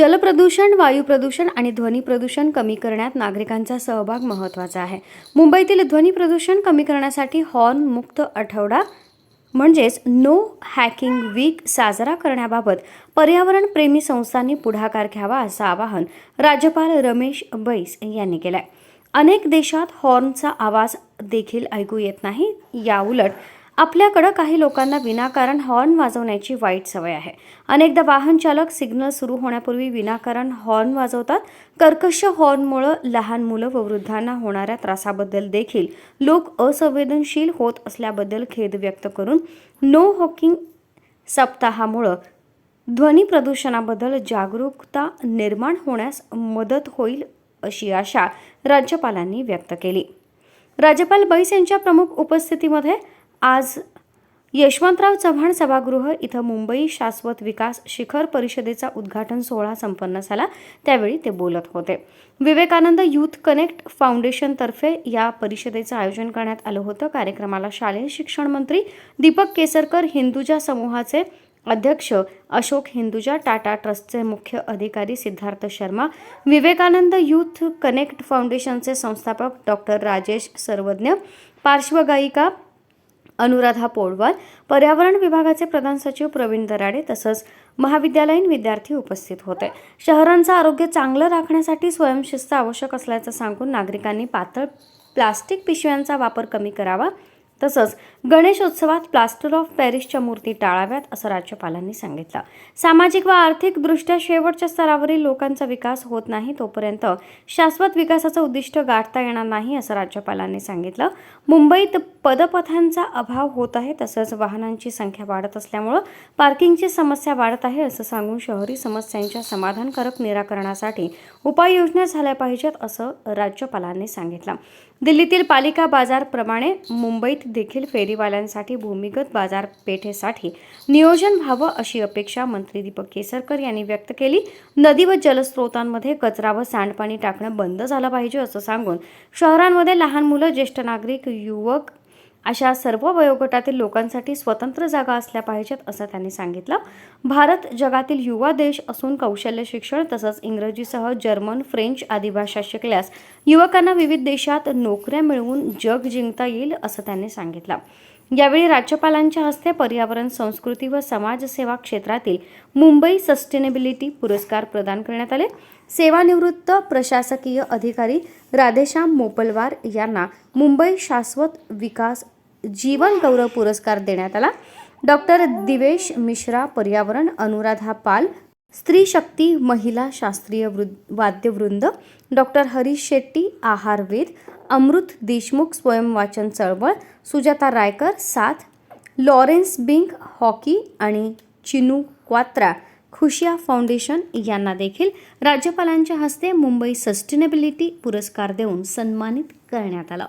जलप्रदूषण वायू प्रदूषण आणि ध्वनी प्रदूषण कमी करण्यात नागरिकांचा सहभाग महत्त्वाचा आहे. मुंबईतील ध्वनी प्रदूषण कमी करण्यासाठी हॉर्न मुक्त आठवडा म्हणजेच नो हॅकिंग वीक साजरा करण्याबाबत पर्यावरण प्रेमी संस्थांनी पुढाकार घ्यावा असं आवाहन राज्यपाल रमेश बैस यांनी केलंय. अनेक देशात हॉर्नचा आवाज देखील ऐकू येत नाही याउलट आपल्याकडं काही लोकांना विनाकारण हॉर्न वाजवण्याची वाईट सवय आहे. अनेकदा वाहन चालक सिग्नल सुरू होण्यापूर्वी विनाकारण हॉर्न वाजवतात. कर्कश हॉर्नमुळं लहान मुलं व वृद्धांना होणाऱ्या त्रासाबद्दल देखील लोक असंवेदनशील होत असल्याबद्दल खेद व्यक्त करून नो हॉकिंग सप्ताहामुळं ध्वनी प्रदूषणाबद्दल जागरूकता निर्माण होण्यास मदत होईल अशी आशा राज्यपालांनी व्यक्त केली. राज्यपाल बैस यांच्या प्रमुख उपस्थितीमध्ये आज यशवंतराव चव्हाण सभागृह इथं मुंबई शाश्वत विकास शिखर परिषदेचा उद्घाटन सोहळा संपन्न झाला. त्यावेळी ते बोलत होते. विवेकानंद यूथ कनेक्ट फाउंडेशनतर्फे या परिषदेचं आयोजन करण्यात आलं होतं. कार्यक्रमाला शालेय शिक्षण मंत्री दीपक केसरकर हिंदुजा समूहाचे अध्यक्ष अशोक हिंदुजा टाटा ट्रस्टचे मुख्य अधिकारी सिद्धार्थ शर्मा विवेकानंद यूथ कनेक्ट फाउंडेशनचे संस्थापक डॉक्टर राजेश सर्वज्ञ पार्श्वगायिका अनुराधा पोडवाल पर्यावरण विभागाचे प्रधान सचिव प्रवीण दराडे तसंच महाविद्यालयीन विद्यार्थी उपस्थित होते. शहरांचं आरोग्य चांगलं राखण्यासाठी स्वयंशिस्त आवश्यक असल्याचं सांगून नागरिकांनी पातळ प्लास्टिक पिशव्यांचा वापर कमी करावा तसंच गणेशोत्सवात प्लास्टर ऑफ पॅरिसच्या मूर्ती टाळाव्यात असं राज्यपालांनी सांगितलं. सामाजिक व आर्थिकदृष्ट्या शेवटच्या स्तरावरील लोकांचा विकास होत नाही तोपर्यंत शाश्वत विकासाचं उद्दिष्ट गाठता येणार नाही असं राज्यपालांनी सांगितलं. मुंबईत पदपथांचा अभाव होत आहे तसंच वाहनांची संख्या वाढत असल्यामुळं पार्किंगची समस्या वाढत आहे असं सांगून शहरी समस्यांच्या समाधानकारक निराकरणासाठी उपाययोजना झाल्या पाहिजेत असं राज्यपालांनी सांगितलं. दिल्लीतील पालिका बाजारप्रमाणे मुंबईत देखील फेरीवाल्यांसाठी भूमिगत बाजारपेठेसाठी नियोजन व्हावं अशी अपेक्षा मंत्री दीपक केसरकर यांनी व्यक्त केली. नदी व जलस्रोतांमध्ये कचरा व सांडपाणी टाकणं बंद झालं पाहिजे असं सांगून शहरांमध्ये लहान मुलं ज्येष्ठ नागरिक युवक अशा सर्व वयोगटातील लोकांसाठी स्वतंत्र जागा असल्या पाहिजेत असं त्यांनी सांगितलं. भारत जगातील युवा देश असून कौशल्य शिक्षण तसंच इंग्रजीसह जर्मन फ्रेंच आदी भाषा शिकल्यास युवकांना विविध देशात नोकऱ्या मिळवून जग जिंकता येईल असं त्यांनी सांगितलं. यावेळी राज्यपालांच्या हस्ते पर्यावरण संस्कृती व समाजसेवा क्षेत्रातील मुंबई सस्टेनेबिलिटी पुरस्कार प्रदान करण्यात आले. सेवानिवृत्त प्रशासकीय अधिकारी राधेश्याम मोपलवार यांना मुंबई शाश्वत विकास जीवन गौरव पुरस्कार देण्यात आला. डॉक्टर दिवेश मिश्रा पर्यावरण अनुराधा पाल स्त्री शक्ती महिला शास्त्रीय वृ- वाद्यवृंद डॉक्टर हरीश शेट्टी आहारवेद अमृत देशमुख स्वयंवाचन चळवळ सुजाता रायकर साथ लॉरेन्स बिंग हॉकी आणि चिनू क्वात्रा खुशिया फाउंडेशन यांना देखील राज्यपालांच्या हस्ते मुंबई सस्टेनेबिलिटी पुरस्कार देऊन सन्मानित करण्यात आलं.